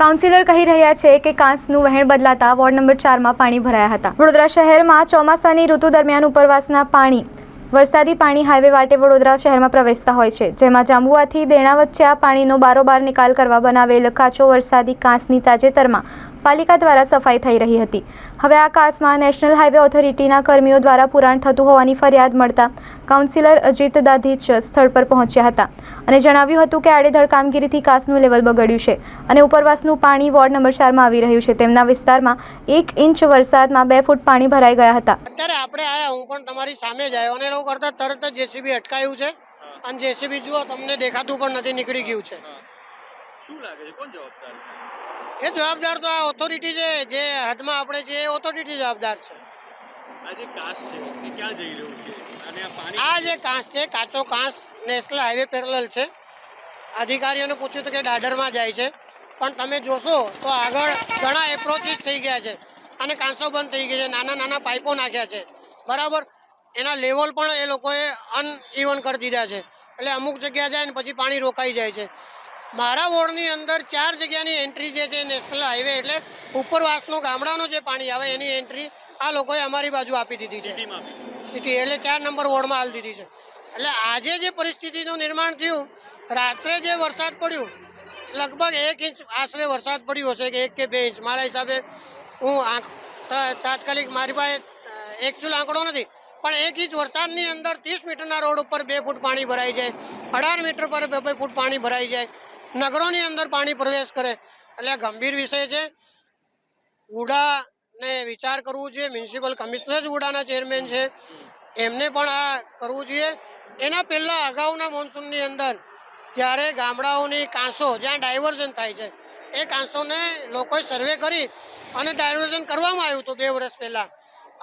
Councillor કહી રહ્યા છે કે કાંસનું વહેણ બદલાતા વોર્ડ નંબર ચારમાં પાણી ભરાયા હતા. વડોદરા શહેરમાં ચોમાસાની ઋતુ દરમિયાન ઉપરવાસના પાણી, વરસાદી પાણી હાઈવે વાટે વડોદરા શહેરમાં પ્રવેશતા હોય છે. જેમાં જાંબુઆથી દેણા વચ્ચે આ પાણીનો બારોબાર નિકાલ કરવા બનાવેલ કાચો વરસાદી કાંસની તાજેતરમાં પાલિકા દ્વારા સફાઈ થઈ રહી હતી. હવે આ કાસમાં નેશનલ હાઈવે ઓથોરિટીના કર્મીઓ દ્વારા પુરાણ થતું હોવાની ફરિયાદ મળતા કાઉન્સિલર અજીત દાધીચ સ્થળ પર પહોંચ્યા હતા અને જણાવ્યું હતું કે આડેધડ કામગીરીથી કાસનું લેવલ બગડ્યું છે અને ઉપરવાસનું પાણી વોર્ડ નંબર ચારમાં આવી રહ્યું છે. તેમના વિસ્તારમાં એક ઇંચ વરસાદમાં બે ફૂટ પાણી ભરાઈ ગયા હતા. અત્યારે આપણે આયા હું પણ તમારી સામે જ આવ્યો અને એવું કરતા તરત જ જેસીબી અટકાયું છે. અને જેસીબી જુઓ તમને દેખાતું પણ નથી નીકળી ગયું છે. શું લાગે છે? કોણ જવાબદાર છે? એ જવાબદાર તો આ ઓથોરિટી છે જે હાથમાં આપણે છે એ ઓથોરિટી જવાબદાર છે. આ જે કાસ છે કાચો કાંસ નેશનલ હાઈવે પેરેલલ છે. અધિકારીઓને પૂછ્યું તો કે દાદરમાં જાય છે. પણ તમે જોશો તો આગળ ઘણા એપ્રોચીસ થઈ ગયા છે. અને કાંસો બંધ થઈ ગયા છે નાના નાના પાઇપો નાખ્યા છે. બરાબર? એના લેવલ પણ એ લોકોએ અનઇવન કરી દીધા છે. એટલે અમુક જગ્યા જાય ને પછી પાણી રોકાઈ જાય છે. મારા વોર્ડની અંદર ચાર જગ્યાની એન્ટ્રી જે છે નેશનલ હાઈવે એટલે ઉપરવાસનો ગામડાનો જે પાણી આવે એની એન્ટ્રી આ લોકોએ અમારી બાજુ આપી દીધી છે. સિટી એટલે ચાર નંબર વોર્ડમાં હાલ દીધી છે. એટલે આજે જે પરિસ્થિતિનું નિર્માણ થયું રાત્રે જે વરસાદ પડ્યું લગભગ એક ઇંચ આશરે વરસાદ પડ્યો હશે કે એક કે બે ઇંચ. મારા હિસાબે હું આંખ તાત્કાલિક મારી પાસે એકચ્યુઅલ આંકડો નથી પણ એક ઇંચ વરસાદની અંદર ત્રીસ મીટરના રોડ ઉપર બે ફૂટ પાણી ભરાઈ જાય અઢાર મીટર પર બે બે ફૂટ પાણી ભરાઈ જાય નગરોની અંદર પાણી પ્રવેશ કરે. એટલે ગંભીર વિષય છે. ઉડાને વિચાર કરવું જોઈએ. મ્યુનિસિપલ કમિશનર જ ઉડાના ચેરમેન છે. એમને પણ આ કરવું જોઈએ. એના પહેલાં અગાઉના મોન્સૂનની અંદર ત્યારે ગામડાઓની કાંસો, જ્યાં ડાયવર્ઝન થાય છે, એ કાંસોને લોકોએ સર્વે કરી અને ડાયવર્ઝન કરવામાં આવ્યું હતું બે વર્ષ પહેલાં.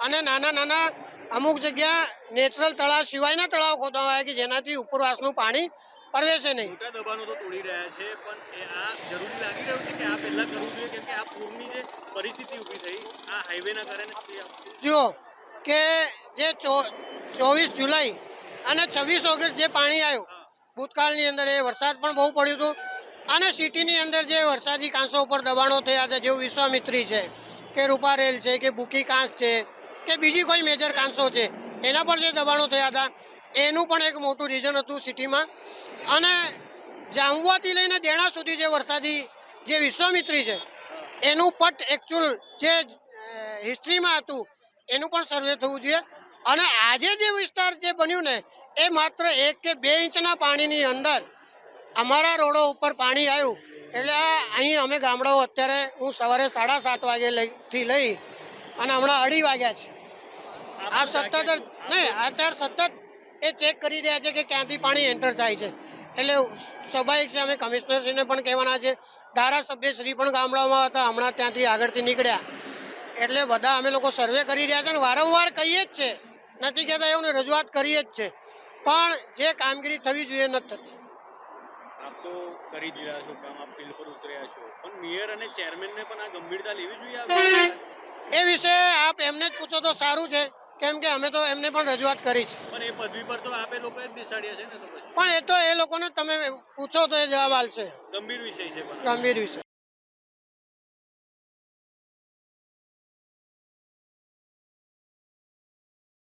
અને નાના નાના અમુક જગ્યા નેચરલ તળાવ સિવાયના તળાવ ખોદવામાં આવ્યા કે જેનાથી ઉપરવાસનું પાણી પ્રવેશે નહીં. મોટા દબાણો તો તોડી રહ્યા છે પણ આ જરૂરી લાગી રહ્યું છે કે આ પહેલા કરવું જોઈએ કેમ કે આ પૂરની જે પરિસ્થિતિ ઊભી થઈ આ હાઈવેના કારણે જુઓ કે જે ચોવીસ જુલાઈ અને છવ્વીસ ઓગસ્ટ જે પાણી આવ્યું ભૂતકાળની અંદર એ વરસાદ પણ બહુ પડ્યું હતું અને સિટીની અંદર જે વરસાદી કાંસો ઉપર દબાણો થયા છે જેવું વિશ્વામિત્રી છે કે રૂપારેલ છે કે બુકી કાંસ છે કે બીજી કોઈ મેજર કાંસો છે એના પર જે દબાણો થયા હતા એનું પણ એક મોટું રીઝન હતું સિટીમાં અને જાંબુઆથી લઈને દેણા સુધી જે વરસાદી જે વિશ્વામિત્રી છે, એનું પટ એકચ્યુઅલ જે હિસ્ટ્રીમાં હતું, એનું પણ સર્વે થવું જોઈએ. અને આજે જે વિસ્તાર જે બન્યું ને, એ માત્ર એક કે બે ઇંચના પાણીની અંદર અમારા રોડો ઉપર પાણી આવ્યું. એટલે અહીં અમે ગામડાઓ અત્યારે હું સવારે સાડા સાત વાગે લઈ- અને હમણાં અઢી વાગ્યા છે. આ સતત નહીં અત્યારે સતત એ ચેક કરી રહ્યા છે કે ક્યાંથી પાણી એન્ટર થાય છે. એટલે સ્વાભાવિક છે અમે કમિશનરશ્રીને પણ કહેવાના છે. ધારાસભ્યશ્રી પણ ગામડાઓમાં હતા હમણાં ત્યાંથી આગળથી નીકળ્યા. એટલે બધા અમે લોકો સર્વે કરી રહ્યા છે અને વારંવાર કહીએ જ છે. નથી કહેતા એવું રજૂઆત કરીએ જ છે. પણ જે કામગીરી થવી જોઈએ નથી થતી. આપ તો કરી જ રહ્યા છો કામ આપ ફિલ્ડ પર ઉતર્યા છો. પણ મેયર અને ચેરમેનને પણ આ ગંભીરતા લેવી જોઈએ એ વિશે આપ એમને જ પૂછો તો સારું છે. કેમ કે અમે તો એમને પણ રજૂઆત કરી છે. એ પદવી પર તો આપે લોકોએ જ બેસાડ્યા છે ને તો પછી? પણ એ તો એ લોકોને તમે પૂછો તો એ જવાબ આવશે ગંભીર વિષય છે પણ. ગંભીર વિષય.